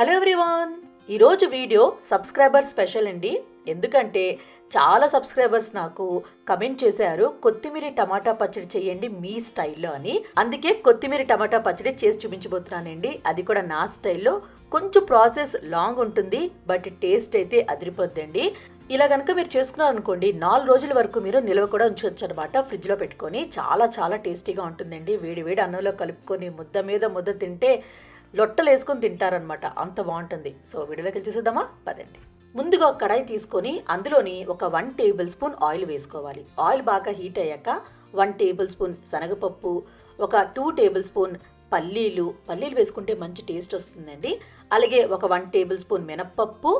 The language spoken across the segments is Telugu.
Hello everyone. ఈరోజు వీడియో సబ్స్క్రైబర్ స్పెషల్ అండి. ఎందుకంటే చాలా సబ్స్క్రైబర్స్ నాకు కమెంట్ చేశారు కొత్తిమీర టమాటా పచ్చడి చేయండి మీ స్టైల్లో అని. అందుకే కొత్తిమీర టమాటా పచ్చడి చేసి చూపించబోతున్నానండి. అది కూడా నా స్టైల్లో. కొంచెం ప్రాసెస్ లాంగ్ ఉంటుంది బట్ టేస్ట్ అయితే అదిరిపోద్దండి. ఇలా కనుక మీరు చేసుకున్నారు అనుకోండి నాలుగు రోజుల వరకు మీరు నిల్వ కూడా ఉంచవచ్చు అనమాట ఫ్రిడ్జ్లో పెట్టుకొని చాలా చాలా టేస్టీగా ఉంటుందండి. వేడి వేడి అన్నంలో కలుపుకొని ముద్ద మీద ముద్ద తింటే లొట్టలు వేసుకొని తింటారనమాట అంత బాగుంటుంది. సో వీడియోలోకి వెళ్ళి చూసేద్దామా? పదండి. ముందుగా ఒక కడాయి తీసుకొని అందులోని ఒక వన్ టేబుల్ స్పూన్ ఆయిల్ వేసుకోవాలి. ఆయిల్ బాగా హీట్ అయ్యాక వన్ టేబుల్ స్పూన్ శనగపప్పు ఒక టూ టేబుల్ స్పూన్ పల్లీలు. పల్లీలు వేసుకుంటే మంచి టేస్ట్ వస్తుందండి. అలాగే ఒక వన్ టేబుల్ స్పూన్ మినప్పప్పు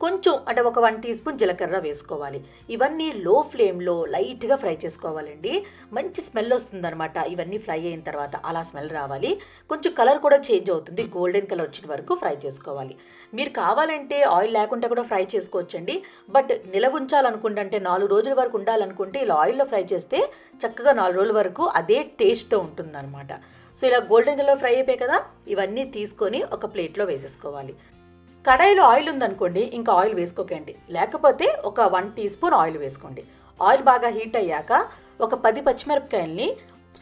కొంచెం అంటే ఒక వన్ టీ స్పూన్ జీలకర్ర వేసుకోవాలి. ఇవన్నీ లో ఫ్లేమ్లో లైట్గా ఫ్రై చేసుకోవాలండి. మంచి స్మెల్ వస్తుందన్నమాట. ఇవన్నీ ఫ్రై అయిన తర్వాత అలా స్మెల్ రావాలి. కొంచెం కలర్ కూడా చేంజ్ అవుతుంది. గోల్డెన్ కలర్ వచ్చిన వరకు ఫ్రై చేసుకోవాలి. మీరు కావాలంటే ఆయిల్ లేకుండా కూడా ఫ్రై చేసుకోవచ్చండి. బట్ నిలవ ఉంచాలనుకుంటే నాలుగు రోజుల వరకు ఉండాలనుకుంటే ఇలా ఆయిల్లో ఫ్రై చేస్తే చక్కగా నాలుగు రోజుల వరకు అదే టేస్ట్తో ఉంటుందన్నమాట. సో ఇలా గోల్డెన్ కలర్ ఫ్రై అయిపోయాయి కదా? ఇవన్నీ తీసుకొని ఒక ప్లేట్లో వేసేసుకోవాలి. కడాయిలో ఆయిల్ ఉందనుకోండి ఇంకా ఆయిల్ వేసుకోకండి. లేకపోతే ఒక వన్ టీ స్పూన్ ఆయిల్ వేసుకోండి. ఆయిల్ బాగా హీట్ అయ్యాక ఒక పది పచ్చిమిరపకాయల్ని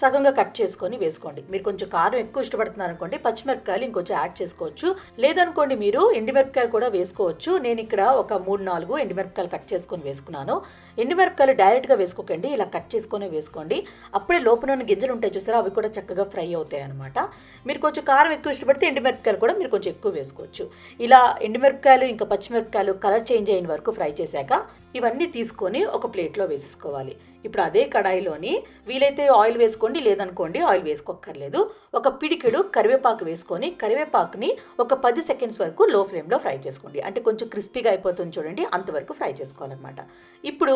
సగంగా కట్ చేసుకొని వేసుకోండి. మీరు కొంచెం కారం ఎక్కువ ఇష్టపడుతున్నారు అనుకోండి పచ్చిమిరపకాయలు ఇంకొంచెం యాడ్ చేసుకోవచ్చు. లేదనుకోండి మీరు ఎండుమిరపకాయలు కూడా వేసుకోవచ్చు. నేను ఇక్కడ ఒక మూడు నాలుగు ఎండుమిరపకాయలు కట్ చేసుకొని వేసుకున్నాను. ఎండిమిరపకాయలు డైరెక్ట్గా వేసుకోకండి ఇలా కట్ చేసుకొని వేసుకోండి. అప్పుడే లోపల ఉన్న గింజలు ఉంటాయి చూసారా అవి కూడా చక్కగా ఫ్రై అవుతాయి అనమాట మీరు కొంచెం కారం ఎక్కువ ఇష్టపడితే ఎండుమిరపకాయలు కూడా మీరు కొంచెం ఎక్కువ వేసుకోవచ్చు. ఇలా ఎండుమిరపకాయలు ఇంకా పచ్చిమిరపకాయలు కలర్ చేంజ్ అయిన వరకు ఫ్రై చేశాక ఇవన్నీ తీసుకొని ఒక ప్లేట్లో వేసేసుకోవాలి. ఇప్పుడు అదే కడాయిలోని వీలైతే ఆయిల్ వేసుకోండి లేదనుకోండి ఆయిల్ వేసుకోక్కర్లేదు. ఒక పిడికెడు కరివేపాకు వేసుకొని కరివేపాకుని ఒక పది సెకండ్స్ వరకు లో ఫ్లేమ్లో ఫ్రై చేసుకోండి. అంటే కొంచెం క్రిస్పీగా అయిపోతుంది చూడండి అంతవరకు ఫ్రై చేసుకోవాలన్నమాట. ఇప్పుడు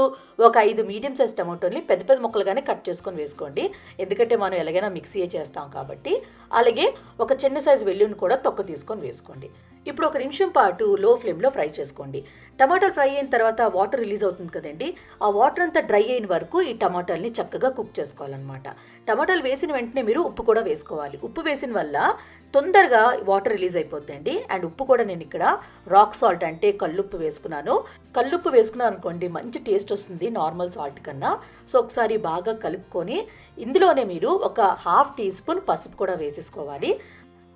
ఒక ఐదు మీడియం సైజ్ టమాటోని పెద్ద పెద్ద ముక్కలుగానే కట్ చేసుకొని వేసుకోండి. ఎందుకంటే మనం ఎలాగైనా మిక్సీ చేస్తాం కాబట్టి. అలాగే ఒక చిన్న సైజు వెల్లుని కూడా తొక్క తీసుకొని వేసుకోండి. ఇప్పుడు ఒక నిమిషం పాటు లో ఫ్లేమ్లో ఫ్రై చేసుకోండి. టమాటాలు ఫ్రై అయిన తర్వాత వాటర్ రిలీజ్ అవుతుంది కదండి. ఆ వాటర్ అంతా డ్రై అయిన వరకు ఈ టమాటాలని చక్కగా కుక్ చేసుకోవాలన్నమాట. టమాటాలు వేసిన వెంటనే మీరు ఉప్పు కూడా వేసుకోవాలి. ఉప్పు వేసిన వల్ల తొందరగా వాటర్ రిలీజ్ అయిపోద్దండి. అండ్ ఉప్పు కూడా నేను ఇక్కడ రాక్ సాల్ట్ అంటే కల్లుప్పు వేసుకున్నాను. కల్లుప్పు వేసుకున్నాను అనుకోండి మంచి టేస్ట్ వస్తుంది నార్మల్ సాల్ట్ కన్నా. సో ఒకసారి బాగా కలుపుకొని ఇందులోనే మీరు ఒక హాఫ్ టీ స్పూన్ పసుపు కూడా వేసేసుకోవాలి.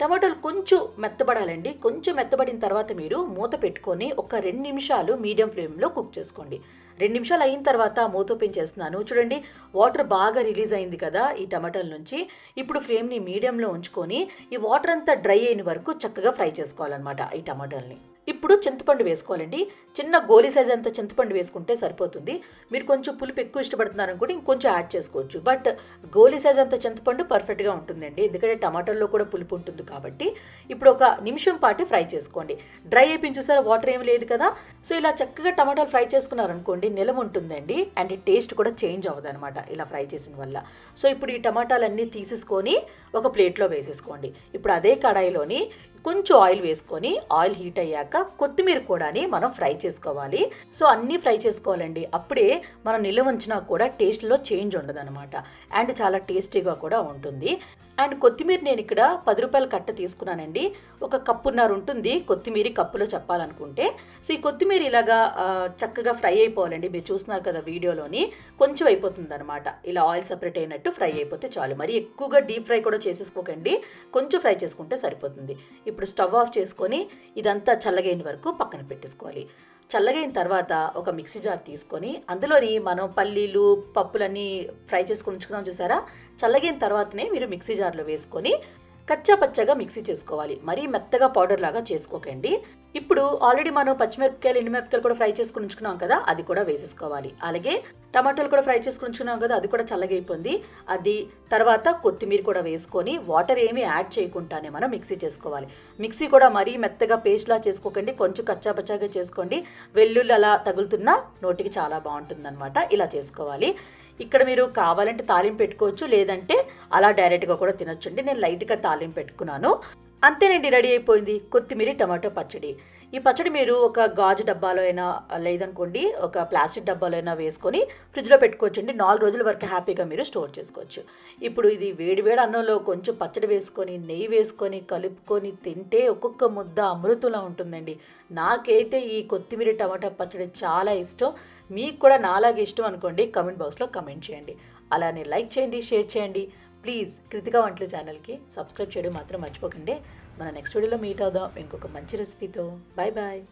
టమాటాలు కొంచెం మెత్తబడాలండి. కొంచెం మెత్తబడిన తర్వాత మీరు మూత పెట్టుకొని ఒక రెండు నిమిషాలు మీడియం ఫ్లేమ్లో కుక్ చేసుకోండి. రెండు నిమిషాలు అయిన తర్వాత మూత ఓపెన్ చేస్తున్నాను. చూడండి వాటర్ బాగా రిలీజ్ అయింది కదా ఈ టమాటాల నుంచి. ఇప్పుడు ఫ్లేమ్ని మీడియంలో ఉంచుకొని ఈ వాటర్ అంతా డ్రై అయిన వరకు చక్కగా ఫ్రై చేసుకోవాలన్నమాట ఈ టమాటాలని. ఇప్పుడు చింతపండు వేసుకోవాలండి. చిన్న గోలీ సైజ్ అంత చింతపండు వేసుకుంటే సరిపోతుంది. మీరు కొంచెం పులుపు ఎక్కువ ఇష్టపడుతున్నారు అనుకోండి ఇంకొంచెం యాడ్ చేసుకోవచ్చు. బట్ గోలీ సైజ్ అంత చింతపండు పర్ఫెక్ట్గా ఉంటుందండి. ఎందుకంటే టమాటాల్లో కూడా పులుపు ఉంటుంది కాబట్టి. ఇప్పుడు ఒక నిమిషం పాటు ఫ్రై చేసుకోండి. డ్రై అయిపోయిన చూసారా? వాటర్ ఏం లేదు కదా? సో ఇలా చక్కగా టమాటాలు ఫ్రై చేసుకున్నారనుకోండి నిలం ఉంటుందండి అండ్ టేస్ట్ కూడా చేంజ్ అవ్వదనమాట ఇలా ఫ్రై చేసిన వల్ల. సో ఇప్పుడు ఈ టమాటాలన్నీ తీసేసుకొని ఒక ప్లేట్లో వేసేసుకోండి. ఇప్పుడు అదే కడాయిలోని కొంచెం ఆయిల్ వేసుకొని ఆయిల్ హీట్ అయ్యాక కొత్తిమీర కూడాని మనం ఫ్రై చేసుకోవాలి. సో అన్నీ ఫ్రై చేసుకోవాలండి. అప్పుడే మనం నిల్వ ఉంచినా కూడా టేస్ట్లో చేంజ్ ఉండదు అనమాట అండ్ చాలా టేస్టీగా కూడా ఉంటుంది. అండ్ కొత్తిమీర నేను ఇక్కడ పది రూపాయల కట్ట తీసుకున్నానండి. ఒక కప్పున్నర ఉంటుంది. కొత్తిమీర కప్పులో చెప్పాలనుకుంటే. సో ఈ కొత్తిమీర ఇలాగా చక్కగా ఫ్రై అయిపోవాలండి. మీరు చూస్తున్నారు కదా వీడియోలోని. కొంచెం అయిపోతుంది అనమాట ఇలా ఆయిల్ సపరేట్ అయినట్టు ఫ్రై అయిపోతే చాలు. మరి ఎక్కువగా డీప్ ఫ్రై కూడా చేసేసుకోకండి. కొంచెం ఫ్రై చేసుకుంటే సరిపోతుంది. ఇప్పుడు స్టవ్ ఆఫ్ చేసుకొని ఇదంతా చల్లగైన వరకు పక్కన పెట్టేసుకోవాలి. చల్లగైన తర్వాత ఒక మిక్సీ జార్ తీసుకొని అందులోని మనం పల్లీలు పప్పులన్నీ ఫ్రై చేసుకొని ఉంచుకున్నాం చూసారా? చల్లగైన తర్వాతనే మీరు మిక్సీ జార్లో వేసుకొని కచ్చా పచ్చగా మిక్సీ చేసుకోవాలి. మరీ మెత్తగా పౌడర్ లాగా చేసుకోకండి. ఇప్పుడు ఆల్రెడీ మనం పచ్చిమిరపకాయలు ఎండుమిరపకాయలు కూడా ఫ్రై చేసుకుని ఉంచుకున్నాం కదా అది కూడా వేసేసుకోవాలి. అలాగే టమాటాలు కూడా ఫ్రై చేసుకుని ఉంచుకున్నాం కదా అది కూడా చల్లగైపోయింది అది తర్వాత కొత్తిమీర కూడా వేసుకొని వాటర్ ఏమీ యాడ్ చేయకుండానే మనం మిక్సీ చేసుకోవాలి. మిక్సీ కూడా మరీ మెత్తగా పేస్ట్లా చేసుకోకండి కొంచెం కచ్చాపచ్చాగా చేసుకోండి. వెల్లుల్లి అలా తగులుతున్నా నోటికి చాలా బాగుంటుందన్నమాట. ఇలా చేసుకోవాలి. ఇక్కడ మీరు కావాలంటే తాలింపు పెట్టుకోవచ్చు లేదంటే అలా డైరెక్ట్గా కూడా తినొచ్చండి నేను లైట్గా తాలింపు పెట్టుకున్నాను. అంతేనండి రెడీ అయిపోయింది. కొత్తిమీర టమాటో పచ్చడి. ఈ పచ్చడి మీరు ఒక గాజు డబ్బాలో అయినా లేదనుకోండి ఒక ప్లాస్టిక్ డబ్బాలో అయినా వేసుకొని ఫ్రిడ్జ్లో పెట్టుకోవచ్చండి నాలుగు రోజుల వరకు హ్యాపీగా మీరు స్టోర్ చేసుకోవచ్చు. ఇప్పుడు ఇది వేడి వేడి అన్నంలో కొంచెం పచ్చడి వేసుకొని నెయ్యి వేసుకొని కలుపుకొని తింటే ఒక్కొక్క ముద్ద అమృతంలా ఉంటుందండి. నాకైతే ఈ కొత్తిమీర టమాటా పచ్చడి చాలా ఇష్టం. మీకు కూడా నాలాగే ఇష్టం అనుకోండి కమెంట్ బాక్స్లో కమెంట్ చేయండి. అలానే లైక్ చేయండి షేర్ చేయండి. ప్లీజ్ కృతిక వంటల ఛానల్కి సబ్స్క్రైబ్ చేయడం మాత్రం మర్చిపోకండి. మన నెక్స్ట్ వీడియోలో మీట్ అవుదాం. ఇంకొక మంచి రెసిపీతో బాయ్ బాయ్